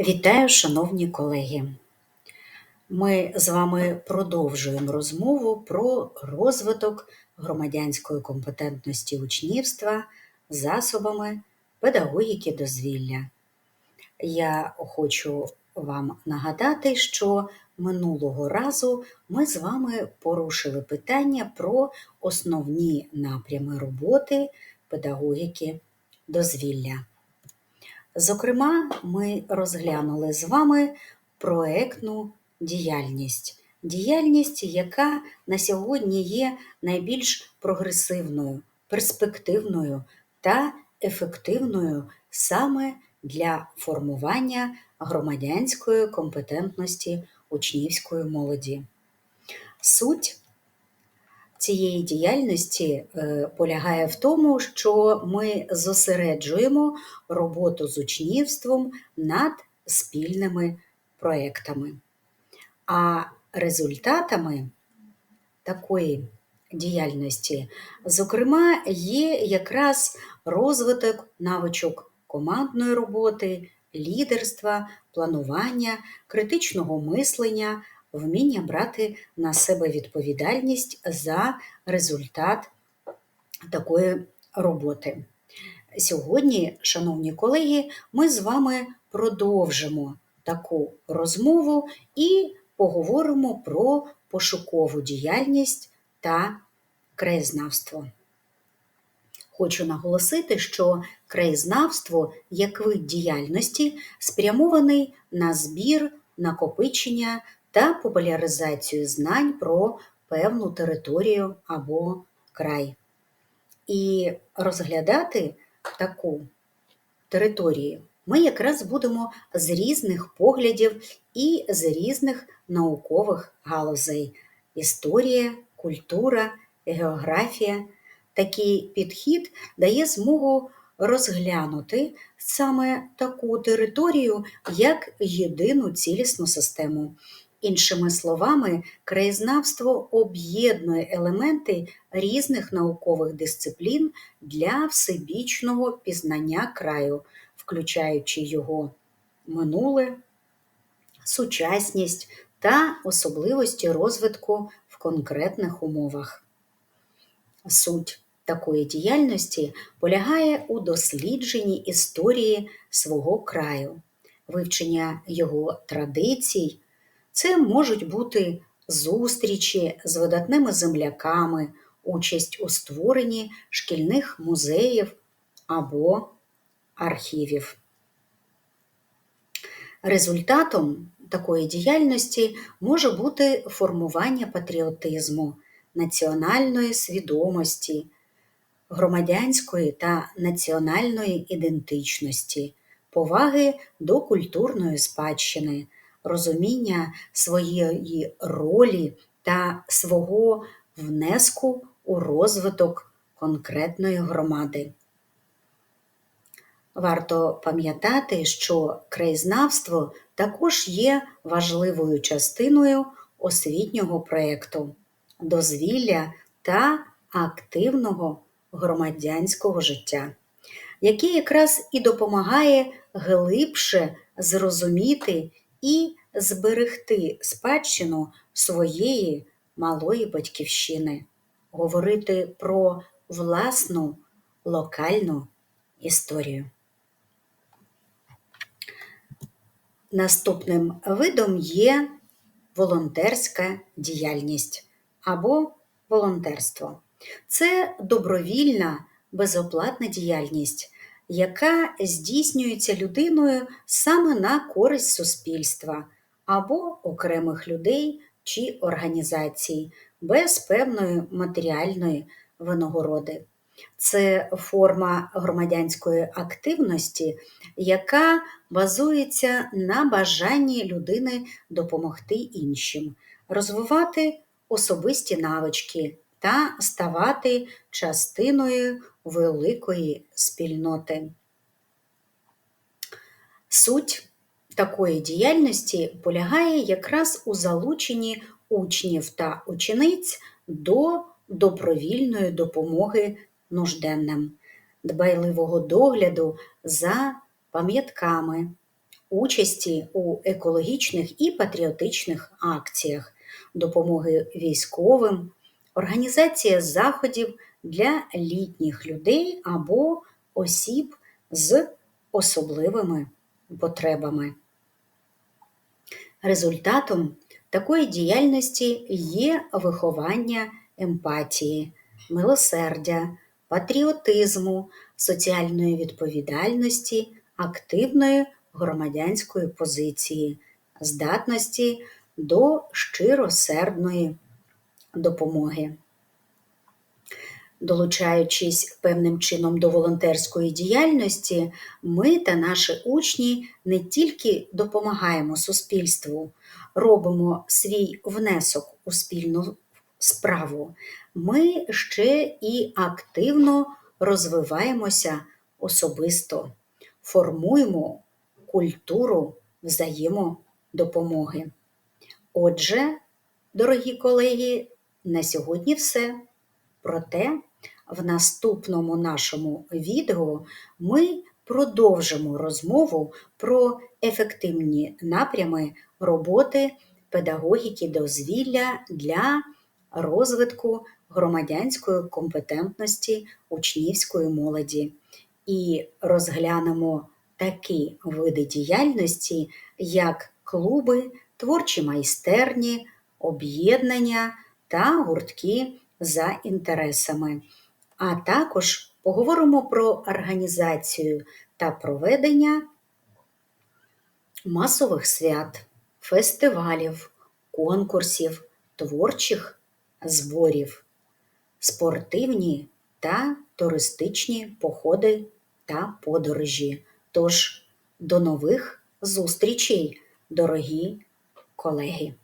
Вітаю, шановні колеги! Ми з вами продовжуємо розмову про розвиток громадянської компетентності учнівства засобами педагогіки дозвілля. Я хочу вам нагадати, що минулого разу ми з вами порушили питання про основні напрями роботи педагогіки дозвілля. Зокрема, ми розглянули з вами проектну діяльність. Діяльність, яка на сьогодні є найбільш прогресивною, перспективною та ефективною саме для формування громадянської компетентності учнівської молоді. Суть цієї діяльності е, полягає в тому, що ми зосереджуємо роботу з учнівством над спільними проектами. А результатами такої діяльності, зокрема, є якраз розвиток навичок командної роботи, лідерства, планування, критичного мислення, вміння брати на себе відповідальність за результат такої роботи. Сьогодні, шановні колеги, ми з вами продовжимо таку розмову і поговоримо про пошукову діяльність та краєзнавство. Хочу наголосити, що краєзнавство як вид діяльності спрямований на збір, накопичення та популяризацію знань про певну територію або край. І розглядати таку територію ми якраз будемо з різних поглядів і з різних наукових галузей: історія, культура, географія. Такий підхід дає змогу розглянути саме таку територію як єдину цілісну систему. Іншими словами, краєзнавство об'єднує елементи різних наукових дисциплін для всебічного пізнання краю, включаючи його минуле, сучасність та особливості розвитку в конкретних умовах. Суть такої діяльності полягає у дослідженні історії свого краю, вивчення його традицій. Це можуть бути зустрічі з видатними земляками, участь у створенні шкільних музеїв або архівів. Результатом такої діяльності може бути формування патріотизму, національної свідомості, громадянської та національної ідентичності, поваги до культурної спадщини розуміння своєї ролі та свого внеску у розвиток конкретної громади. Варто пам'ятати, що краєзнавство також є важливою частиною освітнього проєкту, дозвілля та активного громадянського життя, який якраз і допомагає глибше зрозуміти і зберегти спадщину своєї малої батьківщини, говорити про власну локальну історію. Наступним видом є волонтерська діяльність або волонтерство. Це добровільна безоплатна діяльність, яка здійснюється людиною саме на користь суспільства або окремих людей чи організацій без певної матеріальної винагороди. Це форма громадянської активності, яка базується на бажанні людини допомогти іншим, розвивати особисті навички та ставати частиною великої спільноти. Суть такої діяльності полягає якраз у залученні учнів та учениць до добровільної допомоги нужденним, дбайливого догляду за пам'ятками, участі у екологічних і патріотичних акціях, допомоги військовим, організація заходів для літніх людей або осіб з особливими потребами. Результатом такої діяльності є виховання емпатії, милосердя, патріотизму, соціальної відповідальності, активної громадянської позиції, здатності до щиросердної допомоги. Долучаючись певним чином до волонтерської діяльності, ми та наші учні не тільки допомагаємо суспільству, робимо свій внесок у спільну справу, ми ще і активно розвиваємося особисто, формуємо культуру взаємодопомоги. Отже, дорогі колеги, на сьогодні все. Проте в наступному нашому відео ми продовжимо розмову про ефективні напрями роботи педагогіки дозвілля для розвитку громадянської компетентності учнівської молоді і розглянемо такі види діяльності, як клуби, творчі майстерні, об'єднання та гуртки за інтересами. А також поговоримо про організацію та проведення масових свят, фестивалів, конкурсів, творчих зборів, спортивні та туристичні походи та подорожі. Тож до нових зустрічей, дорогі колеги!